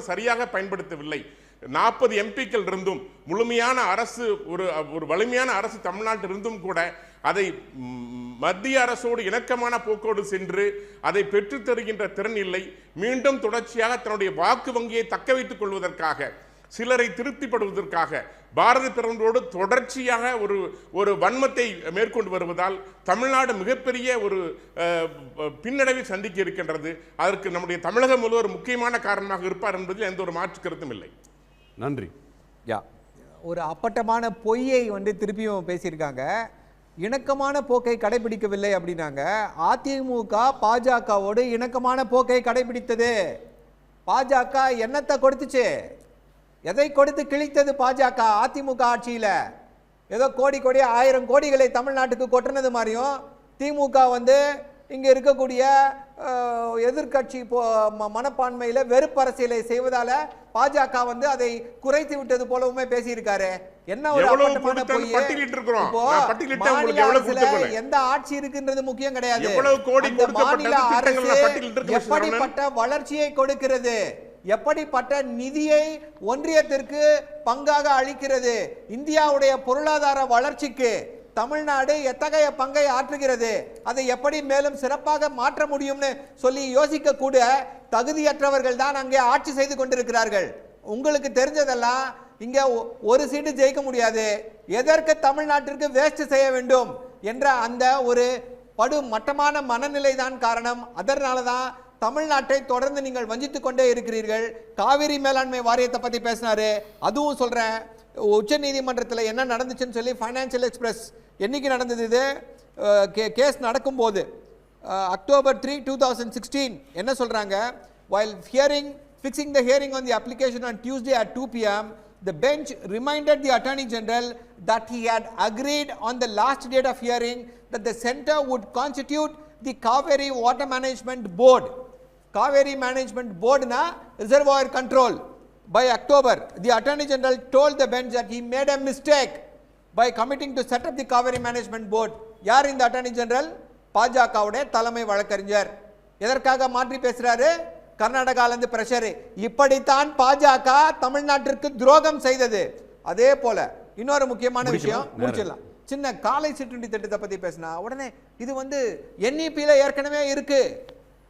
சரியாக பயன்படுத்தவில்லை. நாற்பது எம்பிக்கள் இருந்தும் முழுமையான அரசு ஒரு ஒரு வலிமையான அரசு தமிழ்நாட்டில் இருந்தும் கூட அதை மத்திய அரசோடு இணக்கமான போக்கோடு சென்று அதை பெற்றுத் தருகின்ற திறன் இல்லை. மீண்டும் தொடர்ச்சியாக தன்னுடைய வாக்கு வங்கியை தக்க வைத்துக் கொள்வதற்காக சிலரை திருப்திப்படுவதற்காக பாரத பிரதமரோடு தொடர்ச்சியாக ஒரு ஒரு வன்மத்தை மேற்கொண்டு வருவதால் தமிழ்நாடு மிகப்பெரிய ஒரு பின்னடைவை சந்திக்க இருக்கின்றது. அதற்கு நம்முடைய தமிழகம் முழுவதும் முக்கியமான காரணமாக இருப்பார் என்பதில் எந்த ஒரு மாற்று கருத்தும் இல்லை. நன்றி. யா. ஒரு அப்பட்டமான பொய்யை வந்து திருப்பியும் பேசியிருக்காங்க. இணக்கமான போக்கை கடைபிடிக்கவில்லை அப்படின்னாங்க. அதிமுக பாஜகவோடு இணக்கமான போக்கை கடைபிடித்தது. பாஜக என்னத்தை கொடுத்துச்சு? எதை கொடுத்து கிழித்தது பாஜக அதிமுக ஆட்சியில்? ஏதோ கோடி கோடி ஆயிரம் கோடிகளை தமிழ்நாட்டுக்கு கொட்டினது மாதிரியும் திமுக வந்து இங்கே இருக்கக்கூடிய அஹ், எதிர்க்கட்சி போ மனப்பான்மையில வெறுப்பு அரசியலை செய்வதால பாஜக வந்து அதை குறைத்து விட்டது போலவுமே பேசியிருக்காரு. என்ன ஒரு அப்பட்டமான பொய். இப்போ. எந்த ஆட்சி இருக்குன்றது முக்கியம் கிடையாது. மாநில அரசு எப்படிப்பட்ட வளர்ச்சியை கொடுக்கிறது? எப்படிப்பட்ட நிதியை ஒன்றியத்திற்கு பங்காக அளிக்கிறது? இந்தியாவுடைய பொருளாதார வளர்ச்சிக்கு தமிழ்நாடு எத்தகைய பங்கை ஆற்றுகிறது? அதை எப்படி மேலும் சிறப்பாக மாற்ற முடியும்னு சொல்லி யோசிக்க கூட தகுதியற்றவர்கள் தான் அங்கே ஆட்சி செய்து கொண்டிருக்கிறார்கள். உங்களுக்கு தெரிஞ்சதெல்லாம் இங்க ஒரு சீட்டு ஜெயிக்க முடியாது. எதற்கு தமிழ்நாட்டிற்கு வேஸ்ட் செய்ய வேண்டும்? என்ற அந்த ஒரு படு மட்டமான மனநிலை தான் காரணம். அதனால தான் தமிழ்நாட்டை தொடர்ந்து நீங்கள் வஞ்சித்து கொண்டே இருக்கிறீர்கள் காவிரி மேலாண்மை வாரியத்தை பற்றி பேசினாரு அதுவும் சொல்கிறேன் உச்ச நீதிமன்றத்தில் என்ன நடந்துச்சுன்னு சொல்லி ஃபைனான்சியல் எக்ஸ்பிரஸ் என்றைக்கு நடந்தது இது கே கேஸ் நடக்கும்போது October three two thousand sixteen என்ன சொல்கிறாங்க while hearing fixing the hearing on the application on Tuesday at two PM the bench reminded the Attorney general that he had agreed on the last date of hearing that the centre would constitute the Kaveri Water Management Board. Kaveri Management Board na reservoir control. By October the attorney general told the bench that he made a mistake by committing to set up the Kaveri Management Board. யார் இந்த attorney general பாஜகவுடைய தலைமை வழக்கறிஞர் எதற்காக மாற்றி பேசுறாரு கர்நாடகால இருந்து பிரஷர் இப்படித்தான் பாஜக தமிழ்நாட்டிற்கு துரோகம் செய்தது. அதே போல இன்னொரு முக்கியமான. விஷயம் முடிச்சிடலாம். சின்ன காலை சிற்றுண்டி திட்டத்தை பத்தி பேசினா உடனே இது வந்து என்இபியில் ஏற்கனவே இருக்கு.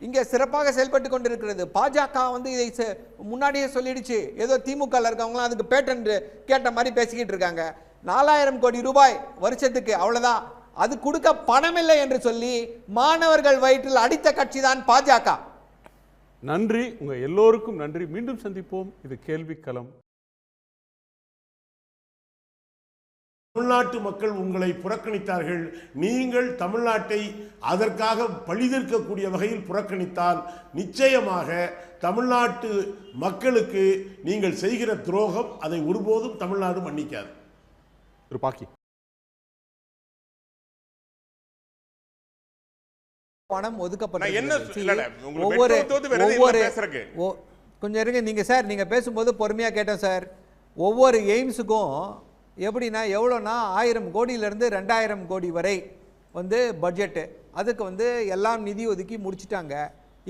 இங்கே சிறப்பாக செயல்பட்டு கொண்டிருக்கிறது. பாஜக வந்து இதை முன்னாடியே சொல்லிடுச்சு. ஏதோ திமுக இருக்கவங்களாம் அதுக்கு பேட்டன் கேட்ட மாதிரி பேசிக்கிட்டு இருக்காங்க. நாலாயிரம் கோடி ரூபாய் வருஷத்துக்கு அவ்வளோதான் அது கொடுக்க பணமில்லை என்று சொல்லி மாணவர்கள் வயிற்றில் அடித்த கட்சி தான் பாஜக. நன்றி. உங்கள் எல்லோருக்கும் நன்றி. மீண்டும் சந்திப்போம். இது கேள்விக்களம். தமிழ்நாட்டு மக்கள் உங்களை புறக்கணித்தார்கள். நீங்கள் தமிழ்நாட்டை அதற்காக பழிதீர்க்கக்கூடிய வகையில் புறக்கணித்தால் நிச்சயமாக தமிழ்நாட்டு மக்களுக்கு நீங்கள் செய்கிற துரோகம் அதை ஒருபோதும் தமிழ்நாடு மன்னிக்காது. திரு பாக்கி. பணம் என்ன ஒவ்வொரு ஒவ்வொரு. ஓ- கொஞ்சம் இருங்க நீங்க சார் நீங்க பேசும்போது பொறுமையா கேட்டேன் சார். ஒவ்வொரு எய்ம்ஸுக்கும் எப்படின்னா எவ்வளோனா ஆயிரம் கோடியிலேருந்து ரெண்டாயிரம் கோடி வரை வந்து பட்ஜெட்டு அதுக்கு வந்து எல்லாம் நிதி ஒதுக்கி முடிச்சிட்டாங்க.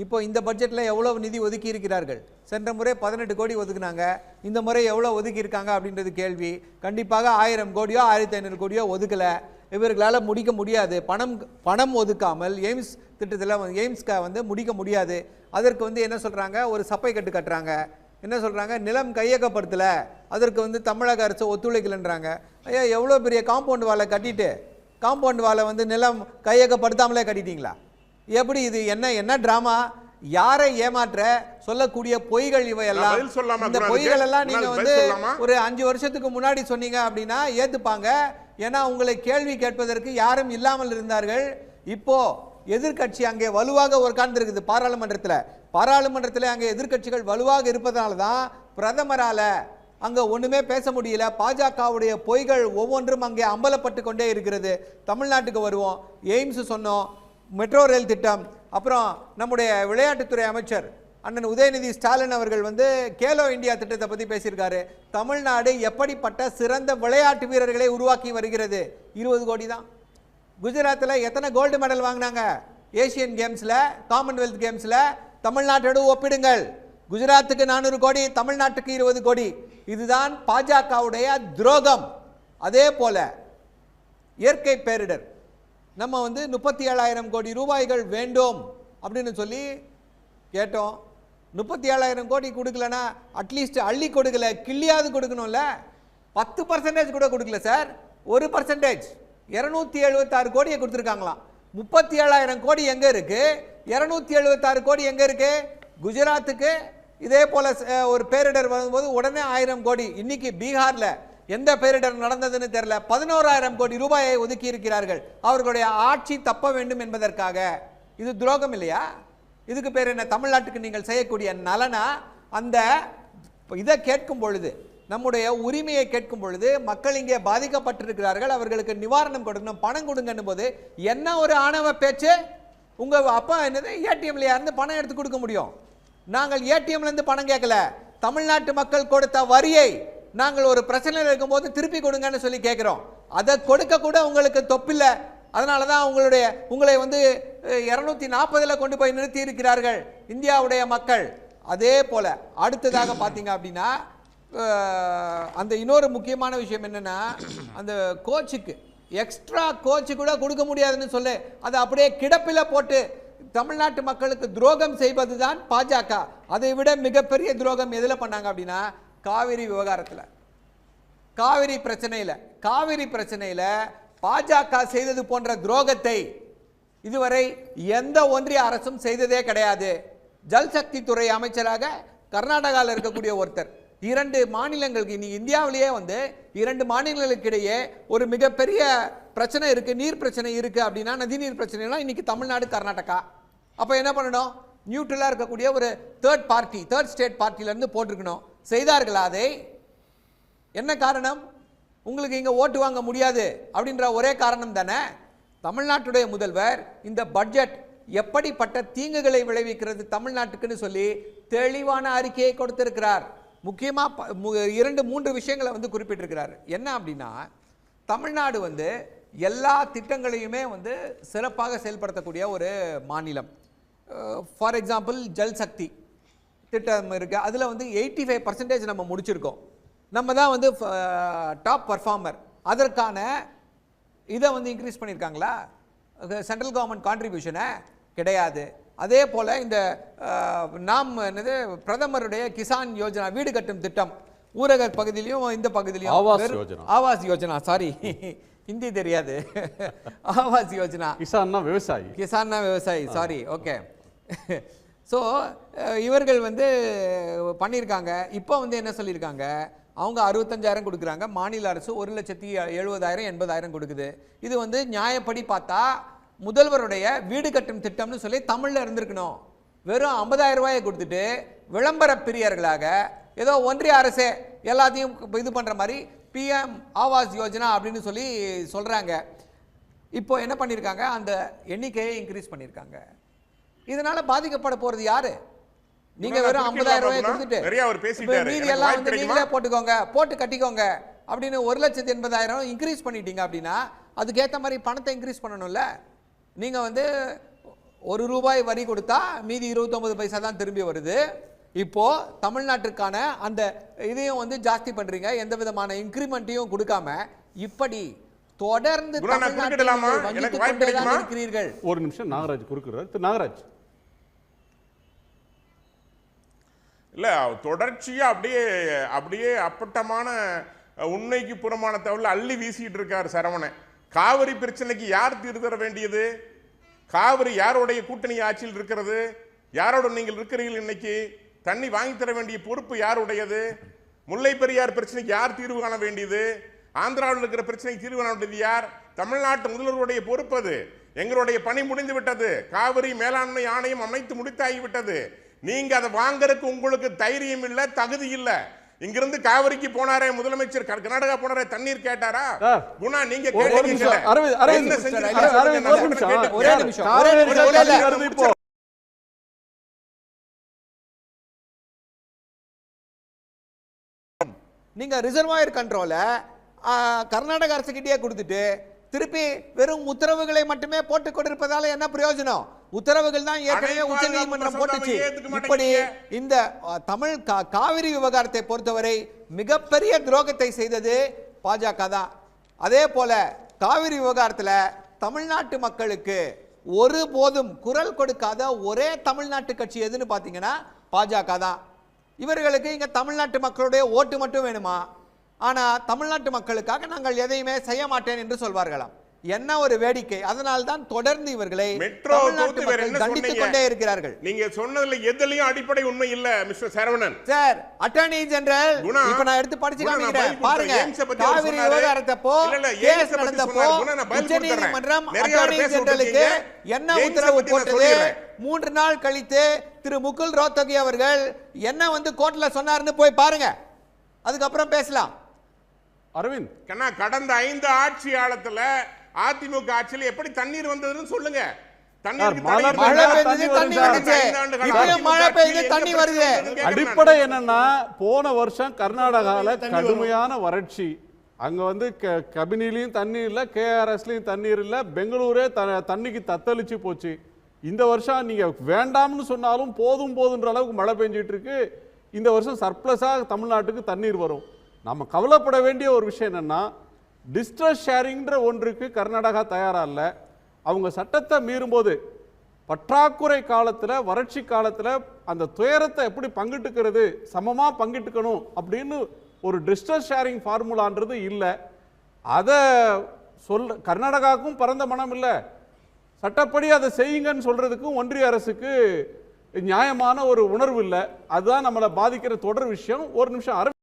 இப்போ இந்த பட்ஜெட்டில் எவ்வளவு நிதி ஒதுக்கி இருக்கிறார்கள்? சென்ற முறை பதினெட்டு கோடி ஒதுக்குனாங்க. இந்த முறை எவ்வளோ ஒதுக்கி இருக்காங்க அப்படின்றது கேள்வி. கண்டிப்பாக ஆயிரம் கோடியோ ஆயிரத்தி ஐநூறு கோடியோ ஒதுக்கலை. இவர்களால் முடிக்க முடியாது. பணம் பணம் ஒதுக்காமல் எய்ம்ஸ் திட்டத்தில் எய்ம்ஸ்க்கு வந்து முடிக்க முடியாது. அதற்கு வந்து என்ன சொல்கிறாங்க ஒரு சப்பை கட்டு கட்டுறாங்க. என்ன சொல்கிறாங்க நிலம் கையகப்படுத்தலை. அதற்கு வந்து தமிழக அரசு ஒத்துழைக்கலைன்றாங்க. ஐயா எவ்வளோ பெரிய காம்பவுண்ட் வாலை கட்டிட்டு காம்பவுண்ட் வாலை வந்து நிலம் கையகப்படுத்தாமலே கட்டிட்டீங்களா? எப்படி இது என்ன என்ன ட்ராமா? யாரை ஏமாற்ற சொல்லக்கூடிய பொய்கள் இவையெல்லாம்? பதில் சொல்லாமா இந்த? பொய்கள் எல்லாம் நீங்க வந்து? ஒரு அஞ்சு வருஷத்துக்கு முன்னாடி சொன்னீங்க அப்படின்னா ஏத்துப்பாங்க. ஏன்னா உங்களை கேள்வி கேட்பதற்கு யாரும் இல்லாமல் இருந்தார்கள். இப்போ எதிர்க்கட்சி அங்கே வலுவாக உட்கார்ந்துருக்குது பாராளுமன்றத்தில். பாராளுமன்றத்தில் அங்கே எதிர்க்கட்சிகள் வலுவாக இருப்பதனால தான் பிரதமரால் அங்கே ஒன்றுமே பேச முடியல. பாஜகவுடைய பொய்கள் ஒவ்வொன்றும் அங்கே அம்பலப்பட்டு கொண்டே இருக்கிறது. தமிழ்நாட்டுக்கு வருவோம். எய்ம்ஸ் சொன்னோம். மெட்ரோ ரயில் திட்டம். அப்புறம் நம்முடைய விளையாட்டுத்துறை அமைச்சர் அண்ணன் உதயநிதி ஸ்டாலின் அவர்கள் வந்து கேலோ இந்தியா திட்டத்தை பற்றி பேசியிருக்காரு. தமிழ்நாடு எப்படிப்பட்ட சிறந்த விளையாட்டு வீரர்களை உருவாக்கி வருகிறது? இருபது கோடி தான். குஜராத்தில் எத்தனை கோல்டு மெடல் வாங்கினாங்க? ஏசியன் கேம்ஸில் காமன்வெல்த் கேம்ஸில் தமிழ்நாட்டோடு ஒப்பிடுங்கள். குஜராத்துக்கு நானூறு கோடி தமிழ்நாட்டுக்கு இருபது கோடி. இதுதான் பாஜகவுடைய துரோகம். அதே போல இயற்கை பேரிடர். நம்ம வந்து முப்பத்தி ஏழாயிரம் கோடி ரூபாய்கள் வேண்டும் அப்படின்னு சொல்லி கேட்டோம். முப்பத்தி ஏழாயிரம் கோடி கொடுக்கலனா அட்லீஸ்ட் அள்ளி கொடுக்கல கிள்ளியாவது கொடுக்கணும்ல? பத்து பர்சன்டேஜ் கூட கொடுக்கல சார் ஒரு பர்சன்டேஜ் இரநூத்தி எழுபத்தாறு கோடியை கொடுத்துருக்காங்களாம் முப்பத்தி ஏழாயிரம் கோடி எங்கே இருக்குது இரநூத்தி எழுபத்தாறு கோடி எங்கே இருக்குது குஜராத்துக்கு. இதே போல் ஒரு பேரிடர் வரும்போது உடனே ஆயிரம் கோடி. இன்னைக்கு பீகாரில் எந்த பேரிடர் நடந்ததுன்னு தெரியல. பதினோராயிரம் கோடி ரூபாயை ஒதுக்கி இருக்கிறார்கள். அவர்களுடைய ஆட்சி தப்ப வேண்டும் என்பதற்காக. இது துரோகம் இல்லையா? இதுக்கு பேர் என்ன? தமிழ்நாட்டுக்கு நீங்கள் செய்யக்கூடிய நலனா? அந்த இதை கேட்கும் பொழுது நம்முடைய உரிமையை கேட்கும் பொழுது மக்கள் இங்கே பாதிக்கப்பட்டிருக்கிறார்கள் அவர்களுக்கு நிவாரணம் கொடுக்கணும் பணம் கொடுங்கன்னும் போது என்ன ஒரு ஆணவ பேச்சு? உங்கள் அப்பா என்னது? ஏடிஎம்ல இருந்து பணம் எடுத்து கொடுக்க முடியும். நாங்கள் ஏடிஎம்லேருந்து பணம் கேட்கல. தமிழ்நாட்டு மக்கள் கொடுத்த வரியை நாங்கள் ஒரு பிரச்சனையில் இருக்கும்போது திருப்பி கொடுங்கன்னு சொல்லி கேட்குறோம். அதை கொடுக்க கூட உங்களுக்கு தொப்பில்லை. அதனால தான் உங்களுடைய உங்களை வந்து இரநூத்தி நாற்பதில் கொண்டு போய் நிறுத்தி இருக்கிறார்கள் இந்தியாவுடைய மக்கள். அதே போல் அடுத்ததாக பார்த்தீங்க அப்படின்னா அந்த இன்னொரு முக்கியமான விஷயம் என்னென்னா அந்த கோச்சுக்கு எக்ஸ்ட்ரா கோச்சு கூட கொடுக்க முடியாதுன்னு சொல்லு. அதை அப்படியே கிடப்பில் போட்டு தமிழ்நாட்டு மக்களுக்கு துரோகம் செய்வது தான் பாஜக. அதை விட மிகப்பெரிய துரோகம் எதில் பண்ணாங்க அப்படின்னா காவிரி விவகாரத்தில். காவிரி பிரச்சனையில் காவிரி பிரச்சனையில் பாஜக செய்தது போன்ற துரோகத்தை இதுவரை எந்த ஒன்றிய அரசும் செய்ததே கிடையாது. ஜல்சக்தி துறை அமைச்சராக கர்நாடகாவில் இருக்கக்கூடிய ஒருத்தர். இரண்டு மாநிலங்களுக்கு இனி இந்தியாவிலேயே வந்து இரண்டு மாநிலங்களுக்கு இடையே ஒரு மிகப்பெரிய பிரச்சனை இருக்குது நீர் பிரச்சனை இருக்குது அப்படின்னா நதிநீர் பிரச்சனைலாம் இன்னைக்கு தமிழ்நாடு கர்நாடகா. அப்போ என்ன பண்ணணும்? நியூட்ரலாக இருக்கக்கூடிய ஒரு தேர்ட் பார்ட்டி தேர்ட் ஸ்டேட் பார்ட்டியிலேருந்து போட்டிருக்கணும். செய்தார்களா அதை? என்ன காரணம்? உங்களுக்கு இங்கே ஓட்டு வாங்க முடியாது அப்படின்ற ஒரே காரணம் தானே? தமிழ்நாட்டுடைய முதல்வர் இந்த பட்ஜெட் எப்படிப்பட்ட தீங்குகளை விளைவிக்கிறது தமிழ்நாட்டுக்குன்னு சொல்லி தெளிவான அறிக்கையை கொடுத்திருக்கிறார். முக்கியமாக ப- மு- இரண்டு மூன்று விஷயங்களை வந்து குறிப்பிட்டிருக்கிறார். என்ன அப்படின்னா தமிழ்நாடு வந்து எல்லா திட்டங்களையுமே வந்து சிறப்பாக செயல்படுத்தக்கூடிய ஒரு மாநிலம். ஃபார் எக்ஸாம்பிள் ஜல் சக்தி திட்டம் இருக்குது அதில் வந்து எயிட்டி ஃபைவ் பர்சன்டேஜ் நம்ம முடிச்சிருக்கோம். நம்ம தான் வந்து டாப் பர்ஃபார்மர் அதற்கான இதை வந்து இன்க்ரீஸ் பண்ணியிருக்காங்களா? சென்ட்ரல் கவர்மெண்ட் கான்ட்ரிபியூஷனை கிடையாது. அதே போல் இந்த நாம் என்னது பிரதமருடைய கிசான் யோஜனா வீடு கட்டும் திட்டம் ஊரக பகுதியிலையும் இந்த பகுதியிலையும். ஆவாஸ் யோஜனா. சாரி ஹிந்தி தெரியாது. ஆவாஸ் யோஜனா. கிசான்னா விவசாயி. கிசான்னா விவசாயி சாரி ஓகே ஸோ இவர்கள் வந்து பண்ணியிருக்காங்க இப்போ வந்து என்ன சொல்லியிருக்காங்க அவங்க அறுபத்தஞ்சாயிரம் கொடுக்குறாங்க. மாநில அரசு ஒரு லட்சத்தி எழுபதாயிரம் எண்பதாயிரம் கொடுக்குது. இது வந்து நியாயப்படி பார்த்தா முதல்வருடைய வீடு கட்டும் திட்டம்னு சொல்லி தமிழில் இருந்திருக்கணும். வெறும் 50000 ரூபாயை கொடுத்துட்டு விளம்பர பிரியர்களாக ஏதோ ஒன்றிய அரசே எல்லாத்தையும் இது பண்ணுற மாதிரி பிஎம் ஆவாஸ் யோஜனா அப்படின்னு சொல்லி சொல்கிறாங்க இப்போ என்ன பண்ணியிருக்காங்க அந்த எண்ணிக்கையை இன்க்ரீஸ் பண்ணியிருக்காங்க இதனால பாதிக்கப்பட போறது யாரு? நீங்க இன்னும் வெறும் 50000 ரூபாய் கொடுத்துட்டு. மீதி எல்லாம் வந்து? நீங்களே போட்டுக்கோங்க போட்டு கட்டிக்கோங்க அப்படின்னு ஒரு லட்சத்தி எண்பதாயிரம் இன்க்ரீஸ் பண்ணிட்டீங்க அப்படின்னா அதுக்கேற்ற மாதிரி பணத்தை இன்க்ரீஸ் பண்ணணும்ல? நீங்க வந்து ஒரு ரூபாய் வரி கொடுத்தா மீதி இருபத்தொன்பது பைசா தான் திரும்பி வருது. இப்போ தமிழ்நாட்டுக்கான அந்த இதையும் வந்து ஜாஸ்தி பண்றீங்க. எந்த விதமான இன்க்ரிமெண்ட்டையும் கொடுக்காம இப்படி தொடர்ந்து? நீங்கள்? இருக்கிறீர்கள். ஒரு நிமிஷம் நாகராஜ் குறுக்குறாரு. நாகராஜ். இல்ல தொடர்ச்சியா அப்படியே அப்படியே அப்பட்டமான உண்மைக்கு புறமான தகவல் அள்ளி வீசிட்டு இருக்கார் சரவணன். காவிரி பிரச்சனைக்கு யார் தீர்வு தர வேண்டியது? காவிரி யாருடைய கூட்டணி ஆட்சியில் இருக்கிறது? யாரோட நீங்கள் இருக்கிறீர்கள் இன்னைக்கு? தண்ணி வாங்கி தர வேண்டிய பொறுப்பு யாருடையது? முல்லை பெரியார் பிரச்சனைக்கு யார் தீர்வு காண வேண்டியது? ஆந்திராவில் இருக்கிற பிரச்சனைக்கு தீர்வு காண வேண்டியது யார்? தமிழ்நாட்டு முதல்வருடைய பொறுப்பு அது. எங்களுடைய பணி முடிந்து விட்டது. காவிரி மேலாண்மை ஆணையம் அமைத்து முடித்தாகி விட்டது. நீங்க அதை வாங்குறதுக்கு உங்களுக்கு தைரியம் இல்லை தகுதி இல்லை. இங்கிருந்து காவிரிக்கு போனாரே முதலமைச்சர் கர்- கர்நாடகா போனாரே தண்ணீர் கேட்டாரா? குணா நீங்க. நீங்க ரிசர்வாயர் கண்ட்ரோலை கர்நாடக அரசுகிட்டயே கொடுத்துட்டு திருப்பி வெறும் உத்தரவுகளை மட்டுமே போட்டுக் கொண்டிருப்பதால என்ன பிரயோஜனம்? உத்தரவுகள் தான் ஏற்கனவே உச்ச நீதிமன்றம் போட்டுச்சு. இப்படி. இந்த தமிழ் கா- காவிரி விவகாரத்தை பொறுத்தவரை மிகப்பெரிய துரோகத்தை செய்தது பாஜக தான். அதே போல காவிரி விவகாரத்துல தமிழ்நாட்டு மக்களுக்கு ஒருபோதும் குரல் கொடுக்காத ஒரே தமிழ்நாட்டு கட்சி எதுன்னு பாத்தீங்கன்னா பாஜக தான். இவர்களுக்கு இங்க தமிழ்நாட்டு மக்களுடைய ஓட்டு மட்டும் வேணுமா? ஆனா தமிழ்நாட்டு மக்களுக்காக நாங்கள் எதையுமே செய்ய மாட்டேன் என்று சொல்வார்களாம். என்ன ஒரு வேடிக்கை? அதனால் தான் தொடர்ந்து இவர்களை மெட்ரோ சொன்னீங்க? கொண்டே இருக்கிறார்கள். நீங்க சொன்னதுல எதுலயும் அடிப்படை உண்மை இல்ல mister Saravanan. Sir attorney general இப்ப நான் எடுத்து படிச்சு காமிக்கிறேன் பாருங்க காவிரி சொன்னாரு. விவகாரத்தப்போ இல்ல, இல்ல, கேஸ் நடந்தப்போ உச்ச நீதிமன்றம் அட்டர்னி ஜெனரலுக்கு. என்ன உத்தரவு போட்டது. மூன்று நாள் கழித்து திரு முகுல் ரோத்தகி அவர்கள் என்ன வந்து கோர்ட்ல சொன்னாருன்னு போய் பாருங்க. அதுக்கப்புறம் பேசலாம். அரவிந்த். கடந்த ஐந்து ஆட்சி காலத்துல அதிமுக ஆட்சியில எப்படி தண்ணீர் வந்ததுன்னு சொல்லுங்க. அடிப்படை. என்னன்னா போன வருஷம் கர்நாடகால வரும். கடுமையான வறட்சி. அங்க வந்து க- கபினிலையும் தண்ணி இல்ல கேஆர்எஸ்லயும் தண்ணீர் இல்ல பெங்களூரே த- தண்ணிக்கு தத்தளிச்சு போச்சு. இந்த வருஷம் நீங்க வேண்டாம்னு சொன்னாலும் போதும் போதுன்ற அளவுக்கு மழை பெஞ்சிட்டு இருக்கு. இந்த வருஷம் சர்ப்ளஸா தமிழ்நாட்டுக்கு தண்ணீர் வரும். நம்ம கவலைப்பட வேண்டிய ஒரு விஷயம் என்னன்னா டிஸ்ட்ரஸ் ஷேரிங்ன்ற ஒன்றுக்கு கர்நாடகா தயாராக இல்லை. அவங்க சட்டத்தை மீறும்போது பற்றாக்குறை காலத்தில் வறட்சி காலத்தில் அந்த துயரத்தை எப்படி பங்கிட்டுக்கிறது சமமாக பங்கிட்டுக்கணும் அப்படின்னு ஒரு டிஸ்டன்ஸ் ஷேரிங் ஃபார்முலான்றது இல்லை. அதை சொல் கர்நாடகாவுக்கும் பரந்த மனம் இல்லை. சட்டப்படி அதை செய்யுங்கன்னு சொல்கிறதுக்கும் ஒன்றிய அரசுக்கு நியாயமான ஒரு உணர்வு இல்லை. அதுதான் நம்மளை பாதிக்கிற தொடர் விஷயம். ஒரு நிமிஷம் அரவிந்த்